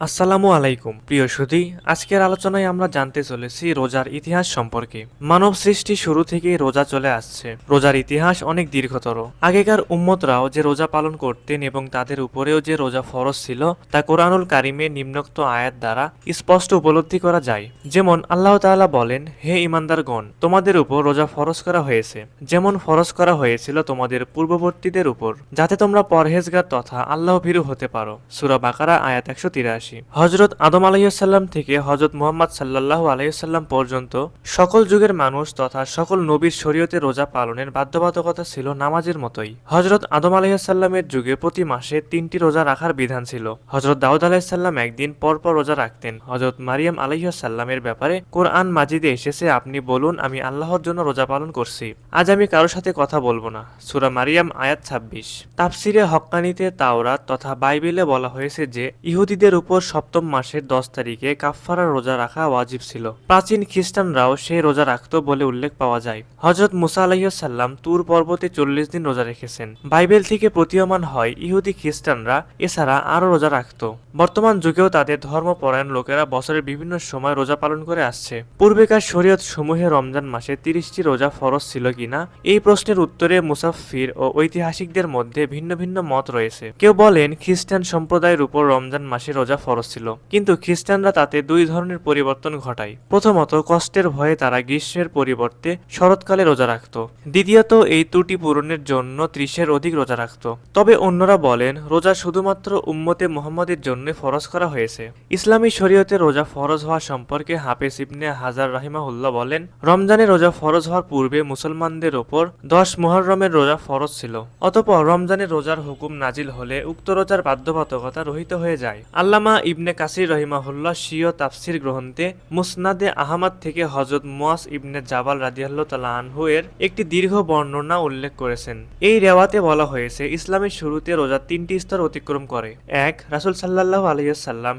আসসালামু আলাইকুম, প্রিয় সুধী আজকের আলোচনায় আমরা জানতে চলেছি রোজার ইতিহাস সম্পর্কে। মানব সৃষ্টি শুরু থেকেই রোজা চলে আসছে। রোজার ইতিহাস অনেক দীর্ঘতর। আগেকার উম্মতরাও যে রোজা পালন করতেন এবং তাদের উপরেও যে রোজা ফরজ ছিল, তা কোরআনুল কারিমে নিম্নোক্ত আয়াত দ্বারা স্পষ্ট উপলব্ধি করা যায়। যেমন আল্লাহ তাআলা বলেন, হে ইমানদারগণ তোমাদের উপর রোজা ফরজ করা হয়েছে। যেমন ফরজ করা হয়েছিল তোমাদের পূর্ববর্তীদের উপর, যাতে তোমরা পরহেজগার তথা আল্লাহ ভীরু হতে পারো। সুরা বাকারা, আয়াত একশো তিরাশি। হজরত আদম আলাইসাল্লাম থেকে হজরত মোহাম্মদ সাল্লাহ আলাইসাল্লাম পর্যন্ত সকল যুগের মানুষ তথা সকল নবীর শরীয়তে রোজা পালনের বাধ্যবাধকতা ছিল নামাজের মতোই। হজরত আদম আলাইসাল্লামের যুগে প্রতি মাসে তিনটি রোজা রাখার বিধান ছিল। হজরত দাউদ আলাইসাল্লাম একদিন পরপর রোজা রাখতেন। হজরত মারিয়াম আলাইসাল্লামের ব্যাপারে কোরআন মাজিদে এসেছে, আপনি বলুন, আমি আল্লাহর জন্য রোজা পালন করছি। আজ আমি কারোর সাথে কথা বলব না। সুরা মারিয়াম আয়াত ছাব্বিশ। তাফসিরে হক্কানিতে তাওরাত তথা বাইবেলে বলা হয়েছে যে, ইহুদিদের উপর সপ্তম মাসের দশ তারিখে কাফফারা রোজা রাখা ওয়াজিব ছিল। প্রাচীন খ্রিস্টানরাও সেই রোজা রাখত বলে উল্লেখ পাওয়া যায়। হজরত মুসা আলাইসাল্লাম তুর পর্বতে চল্লিশ দিন রোজা রেখেছেন। বাইবেল থেকে প্রতীয়মান হয়, ইহুদি খ্রিস্টানরা এছাড়া আরও রোজা রাখত। বর্তমান যুগেও তাদের ধর্মপরায়ণ লোকেরা বছরের বিভিন্ন সময় রোজা পালন করে আসছে। পূর্বেকার শরীয়ত সমূহে রমজান মাসে তিরিশটি রোজা ফরজ ছিল কিনা এই প্রশ্নের উত্তরে মুসাফির ও ঐতিহাসিকদের মধ্যে ভিন্ন ভিন্ন মত রয়েছে। কেউ বলেন খ্রিস্টান সম্প্রদায়ের উপর রমজান মাসে রোজা ফরজ ছিল। কিন্তু খ্রিস্টানরা তাতে দুই ধরনের পরিবর্তন ঘটায়। প্রথমত, কষ্টের ভয়ে তারা গ্রীষ্মের পরিবর্তে শরৎকালে রোজা রাখত। দ্বিতীয়ত, এই ত্রুটি পূরণের জন্য ত্রিশের অধিক রোজা রাখত। তবে অন্যরা বলেন, রোজা শুধুমাত্র উম্মতে মোহাম্মদের জন্য ফরজ করা হয়েছে। ইসলামী শরীয়তে রোজা ফরজ হওয়া সম্পর্কে হাফেজ ইবনে হাজার রাহিমাহুল্লাহ বলেন, রমজানে রোজা ফরজ হওয়ার পূর্বে মুসলমানদের ওপর দশ মোহরমের রোজা ফরজ ছিল। অতপর রমজানের রোজার হুকুম নাজিল হলে উক্ত রোজার বাধ্যবাধকতা রহিত হয়ে যায়। আল্লামা ইবনে কাসির রহিমাহুল্লাহ শিও তাফসির গ্রন্থে মুসনাদে আহমদ থেকে হজরত মুয়াস ইবনে জাবাল রাদিয়াল্লাহু তাআলা আনহু এর একটি দীর্ঘ বর্ণনা উল্লেখ করেছেন। এই রেওয়াতে বলা হয়েছে, ইসলামের শুরুতে রোজা তিনটি স্তর অতিক্রম করে। এক, রাসূল সাল্লাল্লাহু আলাইহি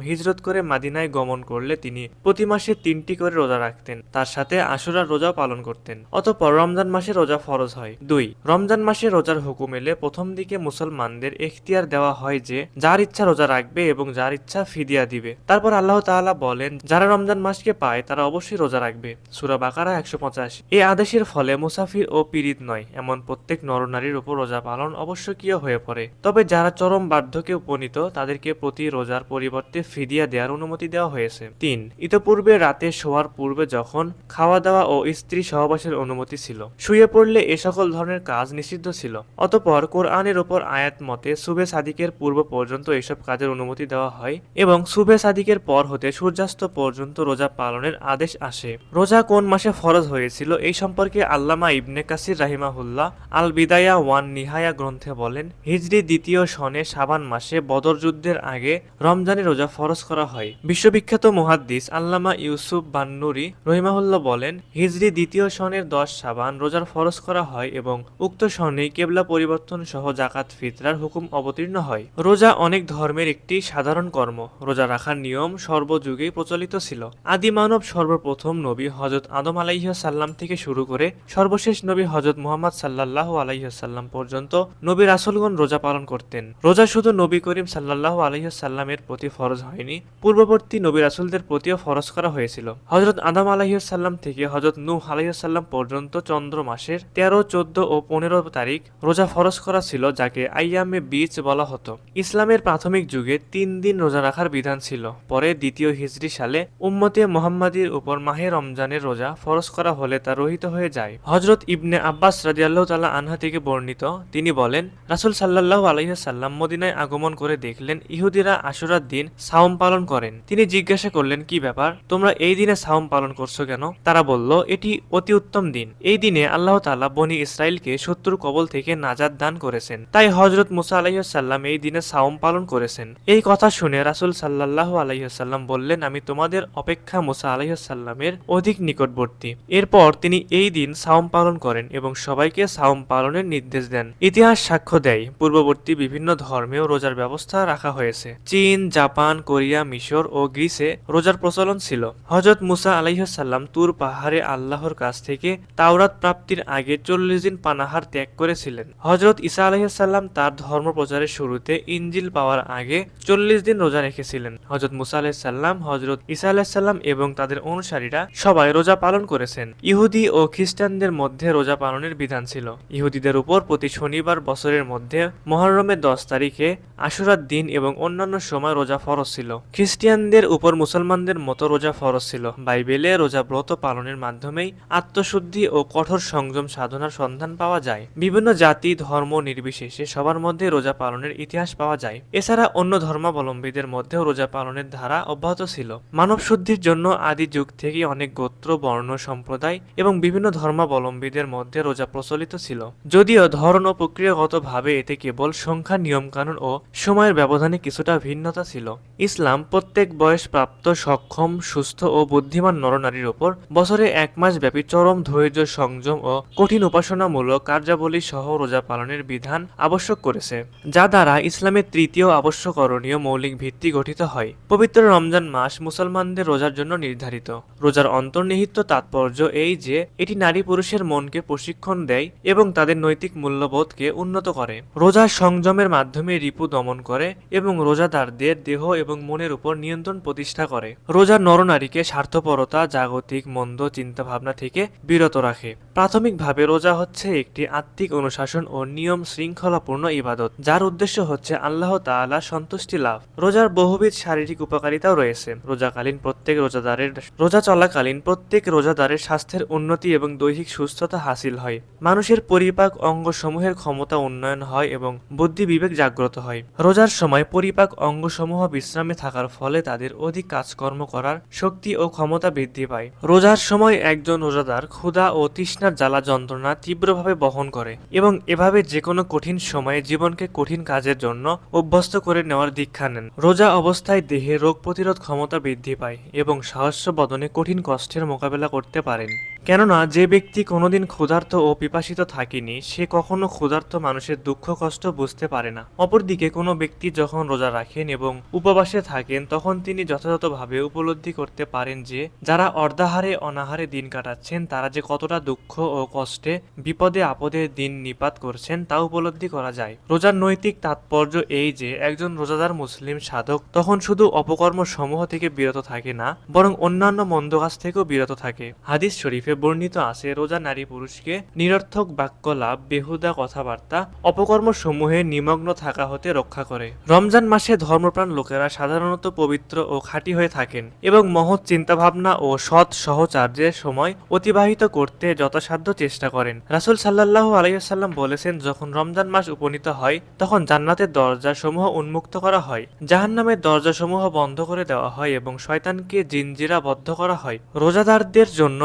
হিজরত করে মাদিনায় গমন করলে তিনি প্রতি মাসে তিনটি করে রোজা রাখতেন। তার সাথে আশুরার রোজাও পালন করতেন। অতঃপর রমজান মাসে রোজা ফরজ হয়। দুই, রমজান মাসে রোজার হুকুম এলে প্রথম দিকে মুসলমানদের এখতিয়ার দেওয়া হয় যে, যার ইচ্ছা রোজা রাখবে এবং যার ইচ্ছা ফিদিয়া দিবে। তারপর আল্লাহ তাআলা বলেন, যারা রমজান মাসকে পায়, তারা অবশ্যই রোজা রাখবে। সুরা বাকারা একশো পঁচাশি। এই আদেশের ফলে মুসাফির ও পীড়িত নয়, এমন প্রত্যেক নরনারীর উপর রোজা পালন অবশ্যকীয় হয়ে পড়ে। তবে যারা চরম বার্ধক্যে উপনীত, তাদেরকে প্রতি রোজার পরিবর্তে ফিদিয়া দেওয়ার অনুমতি দেওয়া হয়েছে। তিন, ইতপূর্বে রাতে শোয়ার পূর্বে যখন খাওয়া দাওয়া ও স্ত্রী সহবাসের অনুমতি ছিল, শুয়ে পড়লে এ সকল ধরনের কাজ নিষিদ্ধ ছিল। অতপর কোরআনের ওপর আয়াত মতে, সুবে সাদিকের পূর্ব পর্যন্ত এসব কাজের অনুমতি দেওয়া হয় এবং সুবে সাদিকের পর হতে সূর্যাস্ত পর্যন্ত রোজা পালনের আদেশ আসে। রোজা কোন মাসে ফরজ হয়েছিল এই সম্পর্কে আল্লামা ইবনে কাসির রাহিমাহুল্লাহ আল বিদায়া ওয়ান নিহায়া গ্রন্থে বলেন, হিজরি দ্বিতীয় সনে সাবান মাসে বদর যুদ্ধের আগে রমজানে রোজা ফরজ করা হয়। বিশ্ববিখ্যাত মুহাদ্দিস আল্লামা ইউসুফ বান্নুরি রহিমাহুল্লাহ বলেন, হিজরি দ্বিতীয় সনের দশ সাবান রোজার ফরজ করা হয় এবং উক্ত সনেই কেবলা পরিবর্তন সহ জাকাত ফিতরার হুকুম অবতীর্ণ হয়। রোজা অনেক ধর্মের একটি সাধারণ কর্ম। রোজা রাখার নিয়ম সর্বযুগেই প্রচলিত ছিল। আদি মানব সর্বপ্রথম নবী হজরত আদম আলাইসাল্লাম থেকে শুরু করে সর্বশেষ নবী হজরত মুহাম্মদ সাল্লাহ আলাইসাল্লাম পর্যন্ত নবী রাসুলগণ রোজা পালন করতেন। রোজা শুধু নবী করিম সাল্লাহ আলাইসাল্লামের প্রতি ফরজ হয়নি, পূর্ববর্তী নবী রাসুলদের প্রতিও ফরজ করা হয়েছিল। হজরত আদম আলাইসাল্লাম থেকে হজরত নূহ আলাইসাল্লাম পর্যন্ত চন্দ্র মাসের তেরো, চোদ্দ ও পনেরো তারিখ রোজা ফরজ করা ছিল, যাকে আইয়ামে বীজ বলা হতো। ইসলামের প্রাথমিক যুগে তিন দিন রোজা রাখার বিধান ছিল। পরে দ্বিতীয় হিজরি সালে উম্মতে মোহাম্মদীর উপর মাহে রমজানের রোজা ফরজ করা হলে তা রহিত হয়ে যায়। হজরত ইবনে আব্বাস রাজিয়াল্লাহ তাল্লাহ আনহা থেকে বর্ণিত, তিনি বলেন, রাসুল সাল্লাহ আলাইসাল্লাম মদিনায় আগমন করে দেখলেন ইহুদিরা আশুরার দিন সাওম পালন করেন। তিনি জিজ্ঞাসা করলেন, কি ব্যাপার? তোমরা এই দিনে সাওম পালন করছ কেন? তারা বলল, এটি অতি উত্তম দিন। এই দিনে আল্লাহ তাআলা বনি ইসরায়েলকে শত্রুর কবল থেকে নাজাদ দান করেছেন। তাই হজরত মুসা আলাইসাল্লাম এই দিনে সাওম পালন করেছেন। এই কথা শুনে রাসুল সাল্লাহ আলাইসাল্লাম বললেন, আমি তোমাদের অপেক্ষা মুসা আলাইসাল্লামের অধিক নিকটবর্তী। এরপর তিনি এই দিন সাওম পালন করেন এবং সবাইকে সাওম পালনের নির্দেশ দেন। ইতিহাস সাক্ষ্য দেয়, পূর্ববর্তী বিভিন্ন ধর্মেও রোজার ব্যবস্থা রাখা হয়েছে। চীন, জাপান, কোরিয়া, মিশর ও গ্রিসে রোজার প্রচলন ছিল। হজরত মুসা আলাইসাল্লাম তুর পাহাড়ে আল্লাহর কাছ থেকে তাওরাত প্রাপ্তির আগে চল্লিশ দিন পানাহার ত্যাগ করেছিলেন। হজরত ইসা আলাইসাল্লাম তার ধর্ম প্রচারের শুরুতে ইঞ্জিল পাওয়ার আগে চল্লিশ দিন রোজা রেখেছিলেন। হজরত মুসা আলাহিসাল্লাম হজরত ইসা আলাহিসাল্লাম এবং তাদের অনুসারীরা সবাই রোজা পালন করেছেন। ইহুদি ও খ্রিস্টানদের মধ্যে রোজা পালনের বিধান ছিল। ইহুদিদের উপর প্রতি শনিবার বছরের মধ্যে মহরমের দশ তারিখে আশুরার দিন এবং অন্যান্য সময় রোজা ফরজ ছিল। খ্রিস্টিয়ানদের উপর মুসলমানদের মতো রোজা ফরজ ছিল। বাইবেলে রোজা ব্রত পালনের মাধ্যমেই আত্মশুদ্ধি ও কঠোর সংযম সাধনার সন্ধান পাওয়া যায়। বিভিন্ন জাতি, ধর্ম নির্বিশেষে সবার মধ্যে রোজা পালনের ইতিহাস পাওয়া যায়। এছাড়া অন্য ধর্মাবলম্বীদের মধ্যেও রোজা পালনের ধারা অব্যাহত ছিল। মানব শুদ্ধির জন্য আদি যুগ থেকে অনেক গোত্র, বর্ণ, সম্প্রদায় এবং বিভিন্ন ধর্মাবলম্বীদের মধ্যে রোজা প্রচলিত ছিল। যদিও ধরন ও প্রক্রিয়াগতভাবে এতে কেবল সংখ্যা, নিয়মকানুন ও সময়ের ব্যবধানে কিছুটা ভিন্নতা ছিল। ইসলাম প্রত্যেক বয়সপ্রাপ্ত, সক্ষম, সুস্থ ও বুদ্ধিমান নরনারীর ওপর বছরে এক মাস ব্যাপী চরম ধৈর্য, সংযম ও কঠিন উপাসনামূলক কার্যাবলী সহ রোজা পালনের বিধান আবশ্যক করেছে। যা দ্বারা ইসলামের তৃতীয় আবশ্যকরণীয় মৌলিক ভিত্তি গঠিত হয়। পবিত্র রমজান মাস মুসলমানদের রোজার জন্য নির্ধারিত। রোজার অন্তর্নিহিত তাৎপর্য এই যে, এটি নারী পুরুষের মনকে প্রশিক্ষণ দেয় এবং তাদের নৈতিক মূল্যবোধকে উন্নত করে। রোজা সংযমের মাধ্যমে রিপু দমন করে এবং রোজাদারদের দেহ এবং মনের উপর নিয়ন্ত্রণ প্রতিষ্ঠা করে। রোজা নরনারীকে স্বার্থপরতা, জাগতিক মন্দ চিন্তাভাবনা থেকে বিরত রাখে। প্রাথমিকভাবে রোজা হচ্ছে একটি আত্মিক অনুশাসন ও নিয়ম শৃঙ্খলাপূর্ণ ইবাদত, যার উদ্দেশ্য হচ্ছে আল্লাহ তাআলা সন্তুষ্টি লাভ। রোজার বহুবিধ শারীরিক উপকারিতাও রয়েছে। রোজাকালীন প্রত্যেক রোজাদারের রোজা চলাকালীন প্রত্যেক রোজাদারের স্বাস্থ্যের উন্নতি এবং দৈহিক সুস্থতা হাসিল হয়। মানুষের পরিপাক অঙ্গসমূহের ক্ষমতা উন্নয়ন হয় এবং বুদ্ধি বিবেক জাগ্রত হয়। রোজার সময় পরিপাক অঙ্গসমূহ বিশ্রামে থাকার ফলে তাদের অধিক কাজকর্ম করার শক্তি ও ক্ষমতা বৃদ্ধি পায়। রোজার সময় একজন রোজাদার ক্ষুধা ও তৃষ্ণার জ্বালা যন্ত্রণা তীব্রভাবে বহন করে এবং এভাবে যে কোনো কঠিন সময়ে জীবনকে কঠিন কাজের জন্য অভ্যস্ত করে নেওয়ার দীক্ষা নেন। রোজা অবস্থায় দেহে রোগ প্রতিরোধ ক্ষমতা বৃদ্ধি পায় এবং সহস্র বদনে কঠিন কষ্টের মোকাবেলা করতে পারেন। কেননা, যে ব্যক্তি কোনোদিন ক্ষুধার্ত ও পিপাসিত থাকেনি, সে কখনো ক্ষুধার্ত মানুষের দুঃখ, কষ্ট বুঝতে পারে না। অপরদিকে, কোনো ব্যক্তি যখন রোজা রাখেন এবং উপবাসে থাকেন, তখন তিনি যথাযথভাবে উপলব্ধি করতে পারেন যে, যারা অর্ধাহারে, অনাহারে দিন কাটাচ্ছেন, তারা যে কতটা দুঃখ ও কষ্টে, বিপদে, আপদে দিন নিপাত করছেন, তা উপলব্ধি করা যায়। রোজার নৈতিক তাৎপর্য এই যে, একজন রোজাদার মুসলিম সাধক তখন শুধু অপকর্ম সমূহ থেকে বিরত থাকে না, বরং অন্যান্য মন্দ কাজ থেকেও বিরত থাকে। হাদিস শরীফে বর্ণিত আছে, রোজা নারী পুরুষকে নিরর্থক বাক্য লাভ, বেহুদা কথাবার্তা অপকর্ম সমূহে নিমগ্ন থাকা হতে রক্ষা করে। রমজান মাসে ধর্মপ্রাণ লোকেরা সাধারণত পবিত্র ও খাঁটি হয়ে থাকেন এবং মহৎ চিন্তাভাবনা ও সৎ সহচার্যের সময় অতিবাহিত করতে যথাসাধ্য চেষ্টা করেন। রাসুল সাল্লাহ আলাইসাল্লাম বলেছেন, যখন রমজান মাস উপনীত হয়, তখন জান্নাতের দরজা সমূহ উন্মুক্ত করা হয়, জাহান্নামের দরজা সমূহ বন্ধ করে দেওয়া হয় এবং শয়তানকে জিনজিরা বদ্ধ করা হয়। রোজাদারদের জন্য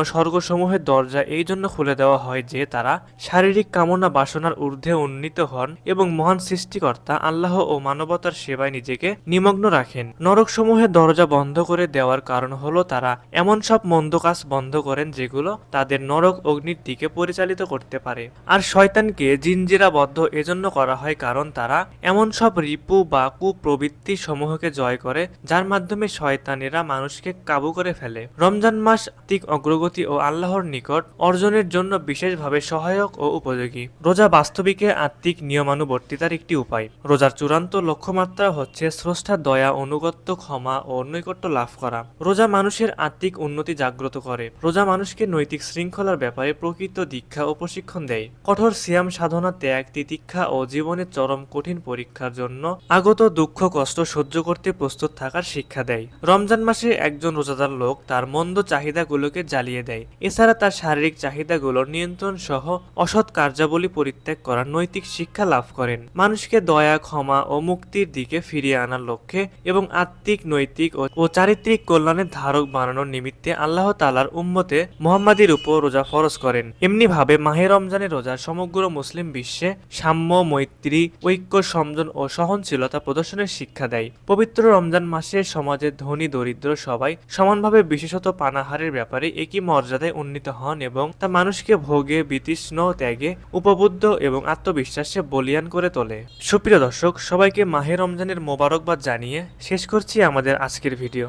স্বর্গসমূহের দরজা এই জন্য খুলে দেওয়া হয় যে তারা শারীরিক কামনা বাসনার ঊর্ধ্বে উন্নীত হন এবং মহান সৃষ্টিকর্তা আল্লাহ ও মানবতার সেবায় নিজেকে নিমগ্ন রাখেন। নরকসমূহের দরজা বন্ধ করে দেওয়ার কারণ হলো তারা এমন সব মন্দ কাজ বন্ধ করেন যেগুলো তাদের নরক অগ্নির দিকে পরিচালিত করতে পারে। আর শয়তানকে জিনজিরাবদ্ধ এজন্য করা হয় কারণ তারা এমন সব রিপু বা কুপ্রবৃত্তি সমূহকে জয় করে, যার মাধ্যমে শয়তানেরা মানুষকে কাবু করে ফেলে। রমজান মাস আর্থিক অগ্রগতি ও আল্লাহর নিকট অর্জনের জন্য বিশেষভাবে সহায়ক ও উপযোগী। রোজা বাস্তবিকে আত্মিক নিয়মানুবর্তিতার একটি উপায়। রোজার চূড়ান্ত লক্ষ্যমাত্রা হচ্ছে স্রষ্টার দয়া, অনুগত্য, ক্ষমা ও নৈকট্য লাভ করা। রোজা মানুষের আত্মিক উন্নতি জাগ্রত করে। রোজা মানুষকে নৈতিক শৃঙ্খলার ব্যাপারে প্রকৃত দীক্ষা ও প্রশিক্ষণ দেয়। কঠোর সিয়াম সাধনা, ত্যাগ, তিতিক্ষা ও জীবনের চরম কঠিন পরীক্ষার জন্য আগত দুঃখ, কষ্ট সহ্য করতে প্রস্তুত থাকার শিক্ষা দেয়। রমজান মাসে একজন রোজাদার লোক তার মন্দ চাহিদাগুলোকে জ্বালিয়ে দেয়। এছাড়া তার শারীরিক চাহিদাগুলোর নিয়ন্ত্রণ সহ অসৎ কার্যাবলী পরিত্যাগ করার নৈতিক শিক্ষা লাভ করেন। মানুষকে দয়া, ক্ষমা ও মুক্তির দিকে ফিরিয়ে আনার লক্ষ্যে এবং আত্মিক, নৈতিক ও- চারিত্রিক কল্যাণের ধারক বানানোর নিমিত্তে আল্লাহ তালার উম্মতে মোহাম্মদীর উপর রোজা ফরজ করেন। এমনি ভাবে মাহে রমজানের রোজা সমগ্র মুসলিম বিশ্বে সাম্য, মৈত্রী, ঐক্য সমজন ও সহনশীলতা প্রদর্শনের শিক্ষা দেয়। পবিত্র রমজান মাসে সমাজের ধনী, দরিদ্র সবাই সমানভাবে বিশেষত পানাহারের ব্যাপারে একই মর্যাদায় হন এবং তা মানুষকে ভোগে বিতৃষ্ণ ত্যাগে, উপবুদ্ধ এবং আত্মবিশ্বাসে বলিয়ান করে তোলে। সুপ্রিয় দর্শক, সবাইকে মাহে রমজানের মোবারকবাদ জানিয়ে শেষ করছি আমাদের আজকের ভিডিও।